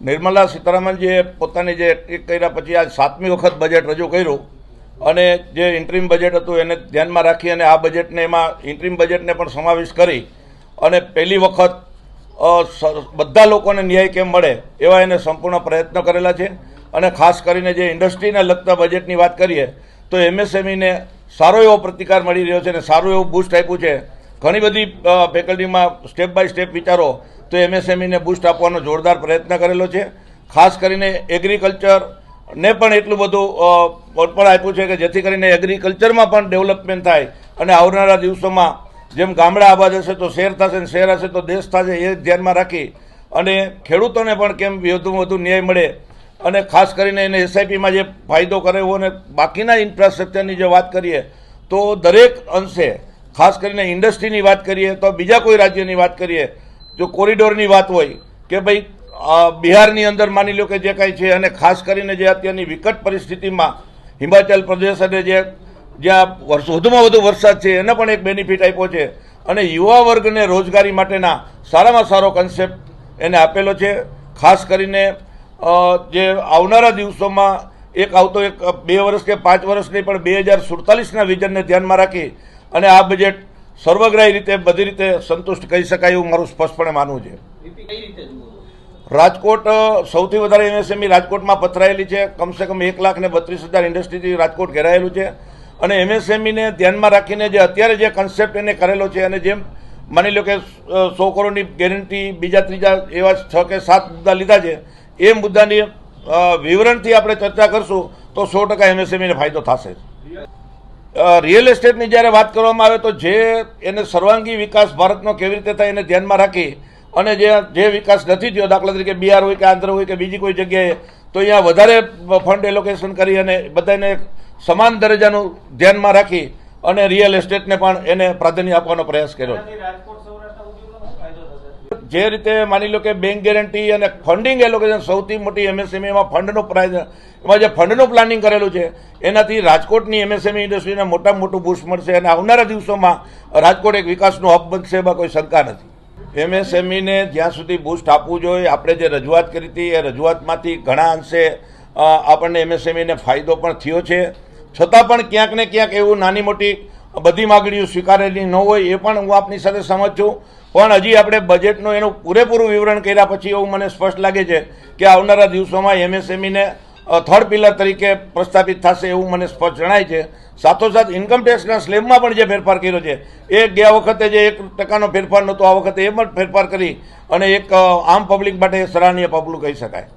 નિર્મલા સીતારામનજીએ પોતાની જે એક કર્યા પછી આ સાતમી વખત બજેટ રજૂ કર્યું અને જે ઇન્ટ્રીમ બજેટ હતું એને ધ્યાનમાં રાખી અને આ બજેટને એમાં ઇન્ટ્રીમ બજેટને પણ સમાવેશ કરી અને પહેલી વખત બધા લોકોને ન્યાય કેમ મળે એવા એને સંપૂર્ણ પ્રયત્ન કરેલા છે અને ખાસ કરીને જે ઇન્ડસ્ટ્રીને લગતા બજેટની વાત કરીએ તો એમએસએમઈને સારો એવો પ્રતિકાર મળી રહ્યો છે અને સારું એવું બૂસ્ટ આપ્યું છે. ઘણી બધી ફેકલ્ટીમાં સ્ટેપ બાય સ્ટેપ વિચારો તો એમએસએમઈને બૂસ્ટ આપવાનો જોરદાર પ્રયત્ન કરેલો છે. ખાસ કરીને એગ્રીકલ્ચર ને પણ એટલું બધું પણ આપ્યું છે કે જેથી કરીને એગ્રીકલ્ચરમાં પણ ડેવલપમેન્ટ થાય અને આવનારા દિવસોમાં જેમ ગામડા આબાદ હશે તો શહેર થશે ને શહેર હશે તો દેશ થશે એ ધ્યાનમાં રાખી અને ખેડૂતોને પણ કેમ વધુમાં વધુ ન્યાય મળે અને ખાસ કરીને એને એસઆઈપીમાં જે ફાયદો કરેવો અને બાકીના ઇન્ફ્રાસ્ટ્રક્ચરની જે વાત કરીએ તો દરેક અંશે, ખાસ કરીને ઇન્ડસ્ટ્રીની વાત કરીએ તો બીજા કોઈ રાજ્યની વાત કરીએ જો કોરિડોરની વાત હોય કે ભાઈ બિહારની અંદર માની લો કે જે કાંઈ છે અને ખાસ કરીને જે અત્યારની વિકટ પરિસ્થિતિમાં હિમાચલ પ્રદેશ અને જે જ્યાં વધુમાં વધુ વરસાદ છે, એને પણ એક બેનિફિટ આપ્યો છે. અને યુવા વર્ગને રોજગારી માટેના સારામાં સારો કન્સેપ્ટ એને આપેલો છે. ખાસ કરીને જે આવનારા દિવસોમાં એક આવતો એક, બે વર્ષ કે પાંચ વર્ષની પણ બે હજાર સુડતાલીસના વિઝનને ધ્યાનમાં રાખી અને આ બજેટ સર્વગ્રાહી રીતે બધી રીતે સંતુષ્ટ કહી શકાય એવું મારું સ્પષ્ટપણે માનવું છે? રાજકોટ સૌથી વધારે એમએસએમઈ રાજકોટમાં પથરાયેલી છે. કમસે કમ એક લાખ ને બત્રીસ હજાર ઇન્ડસ્ટ્રીથી રાજકોટ ઘેરાયેલું છે. અને એમએસએમઈને ધ્યાનમાં રાખીને જે અત્યારે જે કન્સેપ્ટ એને કરેલો છે અને જેમ માની લો કે સો કરોડની ગેરંટી બીજા ત્રીજા એવા છ કે સાત મુદ્દા લીધા છે. એ મુદ્દાની વિવરણથી આપણે ચર્ચા કરશું તો સો ટકા એમએસએમઈને ફાયદો થશે. રિયલ એસ્ટેટની જ્યારે વાત કરવામાં આવે તો જે એને સર્વાંગી વિકાસ ભારતનો કેવી રીતે થાય એને ધ્યાનમાં રાખી અને જે જે વિકાસ નથી થયો, દાખલા તરીકે બિહાર હોય કે આંધ્ર હોય કે બીજી કોઈ જગ્યાએ, તો અહીંયા વધારે ફંડ એલોકેશન કરી અને બધાને સમાન દરજ્જાનું ધ્યાનમાં રાખી અને રિયલ એસ્ટેટને પણ એને પ્રાધાન્ય આપવાનો પ્રયાસ કર્યો એનાથી રાજકોટ સૌરાષ્ટ્ર ઉદ્યોગનો શું ફાયદો થશે જે રીતે માની લો કે બેંક ગેરંટી અને ફંડિંગ એલોકેશન સૌથી મોટી એમએસએમઈમાં ફંડનો પ્રાઇઝ એમાં જે ફંડનું પ્લાનિંગ કરેલું છે, એનાથી રાજકોટની એમએસએમઈ ઇન્ડસ્ટ્રીને મોટામાં મોટું બુસ્ટ મળશે અને આવનારા દિવસોમાં રાજકોટ એક વિકાસનું હબ બનશે એમાં કોઈ શંકા નથી. એમએસએમઈને જ્યાં સુધી બુસ્ટ આપવું જોઈએ, આપણે જે રજૂઆત કરી હતી, એ રજૂઆતમાંથી ઘણા અંશે આપણને એમએસએમઈને ફાયદો પણ થયો છે. છતાં પણ ક્યાંક ને ક્યાંક એવું નાની મોટી બધી માગણીઓ સ્વીકારેલી ન હોય એ પણ હું આપની સાથે સમજ. છું પણ હજી આપણે બજેટનું એનું પૂરેપૂરું વિવરણ કર્યા પછી એવું મને સ્પષ્ટ લાગે છે કે આવનારા દિવસોમાં એમએસએમઈને થર્ડ પિલર તરીકે પ્રસ્થાપિત થશે એવું મને સ્પષ્ટ જણાય છે. સાથોસાથ ઇન્કમ ટેક્સના સ્લેબમાં પણ જે ફેરફાર કર્યો છે, એ ગયા વખતે જે એક ટકાનો ફેરફાર નહોતો, આ વખતે એ પણ ફેરફાર કરી અને એક આમ પબ્લિક માટે સરાહનીય પગલું કહી શકાય.